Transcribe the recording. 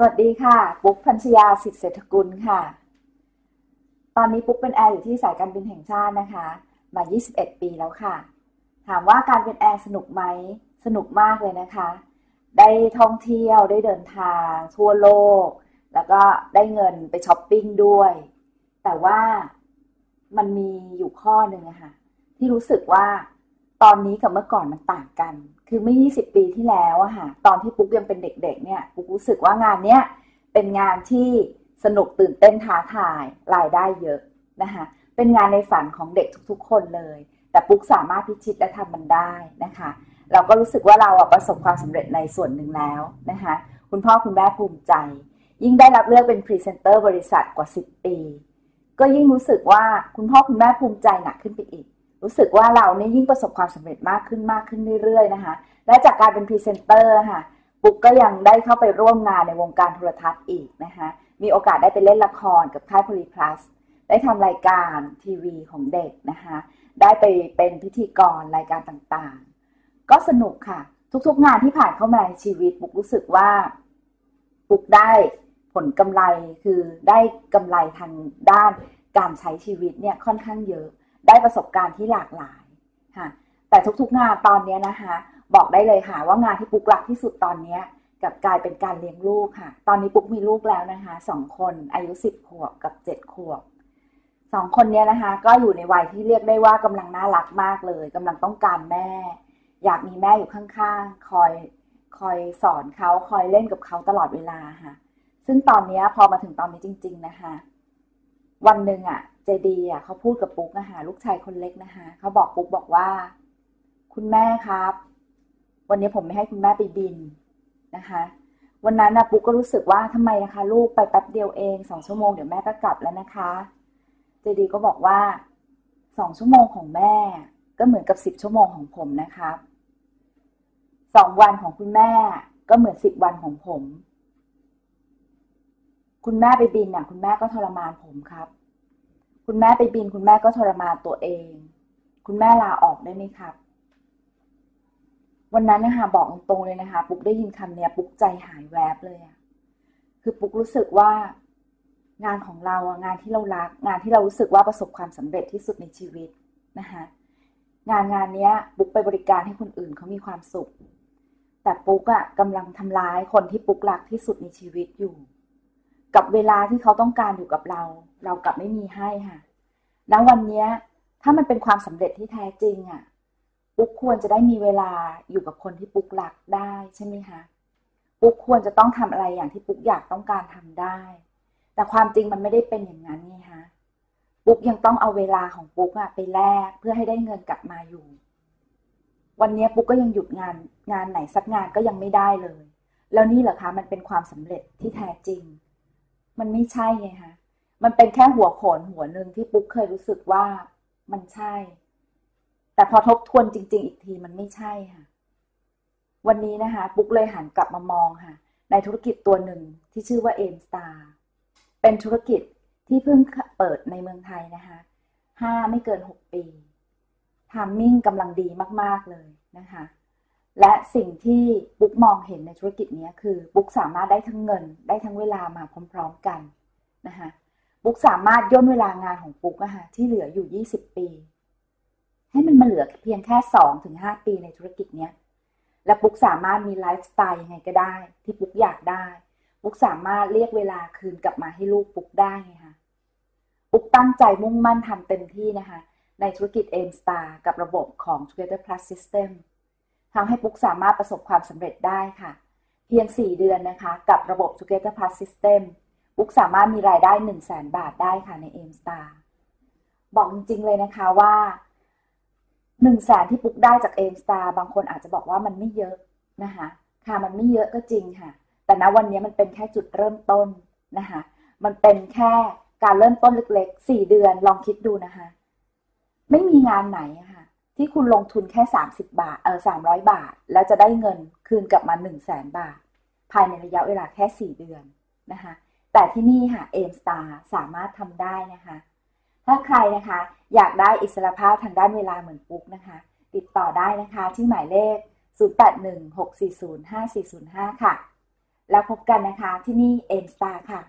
สวัสดีค่ะ ปุ๊กพัญชยาสิทธิเศรษฐกุลค่ะ ตอนนี้ปุ๊กเป็นแอร์อยู่ที่สายการบินแห่งชาตินะคะ มา 21 ปีแล้วค่ะ ถามว่าการเป็นแอร์สนุกไหม สนุกมากเลยนะคะ ได้ท่องเที่ยว ได้เดินทาง ทั่วโลก แล้วก็ได้เงินไปช้อปปิ้งด้วย แต่ว่ามันมีอยู่ข้อหนึ่งอะค่ะ ที่รู้สึกว่าตอนนี้กับเมื่อก่อนมันต่างกัน คือเมื่อ 20 ปีที่แล้วอะค่ะ ตอนที่ปุ๊กยังเป็นเด็กๆ เนี่ยปุ๊กรู้สึกว่างานเนี้ยเป็นงานที่สนุกตื่นเต้นท้าทายรายได้เยอะนะคะเป็นงานในฝันของเด็กทุกๆ คนเลย แต่ปุ๊กสามารถพิชิตและทำมันได้นะคะ เราก็รู้สึกว่าเราประสบความสำเร็จในส่วนหนึ่งแล้วนะคะคุณพ่อคุณแม่ภูมิใจ ยิ่งได้รับเลือกเป็นพรีเซนเตอร์บริษัทกว่า 10 ปี ก็ยิ่งรู้สึกว่าคุณพ่อคุณแม่ภูมิใจหนักขึ้นไปอีก รู้สึกว่าเราเนี่ยยิ่งประสบความสำเร็จมากขึ้นมากขึ้นเรื่อยๆนะคะ และจากการเป็นพรีเซนเตอร์ค่ะปุ๊กก็ยังได้เข้าไปร่วมงานในวงการโทรทัศน์อีกนะคะ มีโอกาสได้ไปเล่นละครกับค่ายพลีพลัสได้ทำรายการทีวีของเด็กนะคะ ได้ไปเป็นพิธีกรรายการต่างๆ ก็สนุกค่ะ ทุกๆงานที่ผ่านเข้ามาในชีวิตปุ๊กรู้สึกว่าปุ๊กได้ผลกำไรคือได้กำไรทางด้านการใช้ชีวิตเนี่ยค่อนข้างเยอะ ได้ประสบการณ์ที่หลากหลายค่ะแต่ทุกๆงานตอนนี้นะคะบอกได้เลยค่ะว่างานที่ปุ๊กรักที่สุดตอนนี้กับกลายเป็นการเลี้ยงลูกค่ะ ตอนนี้ปุ๊กมีลูกแล้วนะคะสองคนอายุสิบขวบกับเจ็ดขวบสองคนนี้นะคะ ก็อยู่ในวัยที่เรียกได้ว่ากำลังน่ารักมากเลยกำลังต้องการแม่ อยากมีแม่อยู่ข้างๆ คอยคอยสอนเขาคอยเล่นกับเขาตลอดเวลาค่ะ ซึ่งตอนนี้พอมาถึงตอนนี้จริง ๆ นะคะ วันหนึ่งอะ่ะใจดีอะเขาพูดกับปุ๊กนะคะลูกชายคนเล็กนะคะเขาบอกปุ๊กบอกว่า คุณแม่ครับ วันนี้ผมไม่ให้คุณแม่ไปบินนะคะ วันนั้นนะปุ๊กก็รู้สึกว่าทำไมนะคะ ลูกไปแป๊บเดียวเองสองชั่วโมงเดี๋ยวแม่ก็กลับแล้วนะคะเจดีก็บอกว่าสองชั่วโมงของแม่ ก็เหมือนกับสิบชั่วโมงของผมนะครับสองวันของคุณแม่ ก็เหมือนสิบวันของผม คุณแม่ไปบินน่ะ คุณแม่ก็ทรมานผมครับ คุณแม่ไปบินคุณแม่ก็ทรมานตัวเอง คุณแม่ลาออกได้ไหมครับ วันนั้นนะคะบอกตรงเลยนะคะ ปุ๊กได้ยินคำเนี้ย ปุ๊กใจหายแวบเลยอะคือปุ๊กรู้สึกว่างานของเราอะงานที่เรารัก งานที่เรารู้สึกว่าประสบความสำเร็จที่สุดในชีวิตนะคะงานงานเนี้ยปุ๊กไปบริการให้คนอื่นเขามีความสุข แต่ปุ๊กอะกำลังทำร้ายคนที่ปุ๊กรักที่สุดในชีวิตอยู่ กับเวลาที่เขาต้องการอยู่กับเรา เรากลับไม่มีให้ค่ะณวันนี้ถ้ามันเป็นความสำเร็จที่แท้จริงอะปุ๊กควรจะได้มีเวลาอยู่กับคนที่ปุ๊กรักได้ใช่ไหมคะปุ๊กควรจะต้องทำอะไรอย่างที่ปุ๊กอยากต้องการทำได้ แต่ความจริงมันไม่ได้เป็นอย่างนั้นไงคะปุ๊กยังต้องเอาเวลาของปุ๊กอะไปแลกเพื่อให้ได้เงินกลับมาอยู่ วันนี้ปุ๊กก็ยังหยุดงานงานไหนสักงานก็ยังไม่ได้เลย แล้วนี่เหรอคะมันเป็นความสำเร็จที่แท้จริง มันไม่ใช่ไงคะ มันเป็นแค่หัวโขนหัวหนึ่งที่ปุ๊กเคยรู้สึกว่ามันใช่ แต่พอทบทวนจริง ๆ อีกทีมันไม่ใช่ค่ะ วันนี้นะคะ ปุ๊กเลยหันกลับมามองค่ะ ในธุรกิจตัวหนึ่งที่ชื่อว่าเอมสตาร์เป็นธุรกิจที่เพิ่งเปิดในเมืองไทยนะคะห้าไม่เกินหกปีทามมิ่งกำลังดีมาก ๆ เลยนะคะ และสิ่งที่ปุ๊กมองเห็นในธุรกิจนี้คือปุ๊กสามารถได้ทั้งเงินได้ทั้งเวลามาพร้อม ๆ กันนะคะ ปุ๊กสามารถย่นเวลางานของปุ๊กนะคะที่เหลืออยู่ 20 ปี ให้มันมาเหลือเพียงแค่2ถึง5ปีในธุรกิจนี้และปุ๊กสามารถมีไลฟ์สไตล์ยังไงก็ได้ ที่ปุ๊กอยากได้ ปุ๊กสามารถเรียกเวลาคืนกลับมาให้ลูกปุ๊กได้ไงคะปุ๊กตั้งใจมุ่งมั่นทำเต็มที่นะคะ ในธุรกิจ M Star กับระบบของ Together Plus System ทำให้ปุ๊กสามารถประสบความสำเร็จได้ค่ะ เพียง 4 เดือนนะคะ กับระบบ Together Plus System ปุ๊กสามารถมีรายได้1 0 0 0 0แบาทได้ค่ะใน m Star บอกจริงๆเลยนะคะว่า1 0 0 0 0แสนที่ปุ๊กได้จาก m Star บางคนอาจจะบอกว่ามันไม่เยอะนะคะค่ะมันไม่เยอะก็จริงค่ะ แต่ณวันนี้มันเป็นแค่จุดเริ่มต้นนะคะมันเป็นแค่การเริ่มต้นเล็กๆ 4 เดือนลองคิดดูนะคะ ไม่มีงานไหนค่ะที่คุณลงทุนแค่ 30 บาทเออ300 บาท แล้วจะได้เงินคืนกลับมา 1 0 0 0 0แสนบาท ภายในระยะเวลาแค่ 4 เดือนนะคะ แต่ที่นี่ค่ะเอมสตาร์สามารถทำได้นะคะ ถ้าใครนะคะอยากได้อิสรภาพทางด้านเวลาเหมือนปุ๊กนะคะ ติดต่อได้นะคะที่หมายเลข 0816405405 ค่ะ แล้วพบกันนะคะที่นี่เอ็มสตาร์ค่ะ